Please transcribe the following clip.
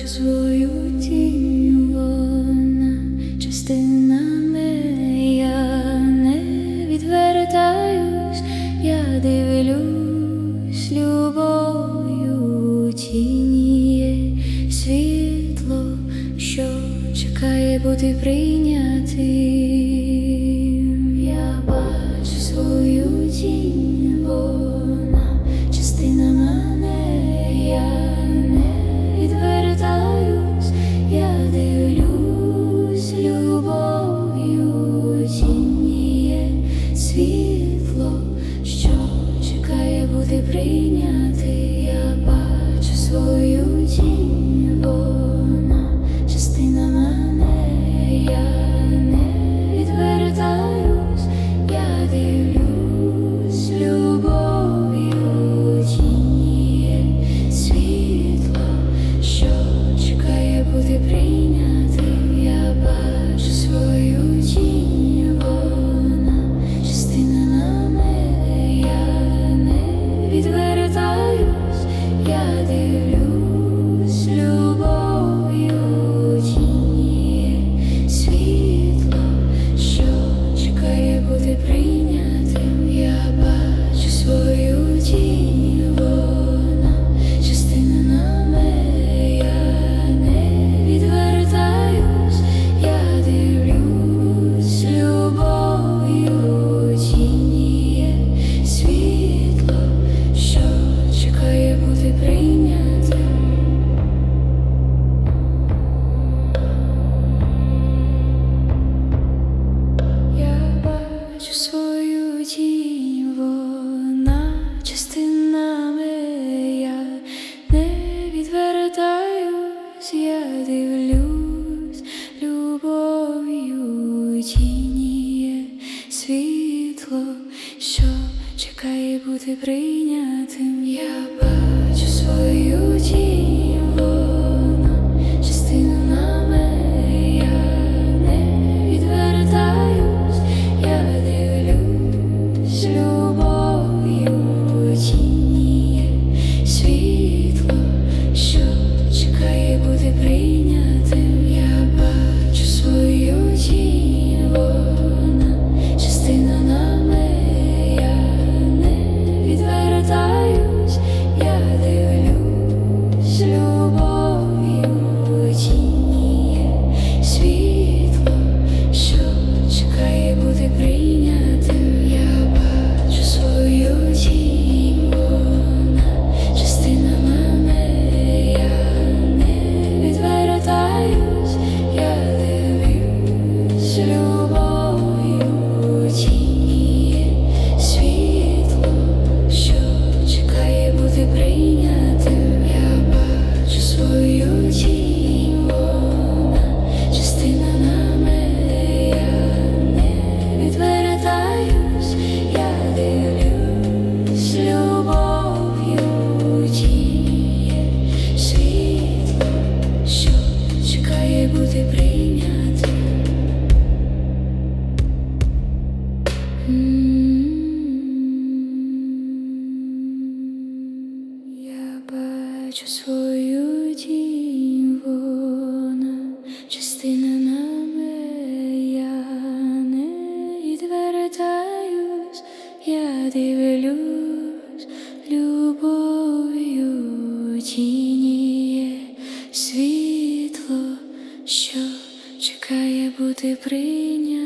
Бачу свою тінь частина не відвертаюсь, я дивлюсь любов'ю тіні світло, що чекає бути прийнятим. Я бачу свою тінь. breathe. дивлюсь любов'ю тініє світло, що чекає бути прийнятим. Я бачу свою тіло. Хочу свою дім вона, частина нами я не відвертаюсь, я дивлюсь любов'ю тініє світло, що чекає бути прийнято.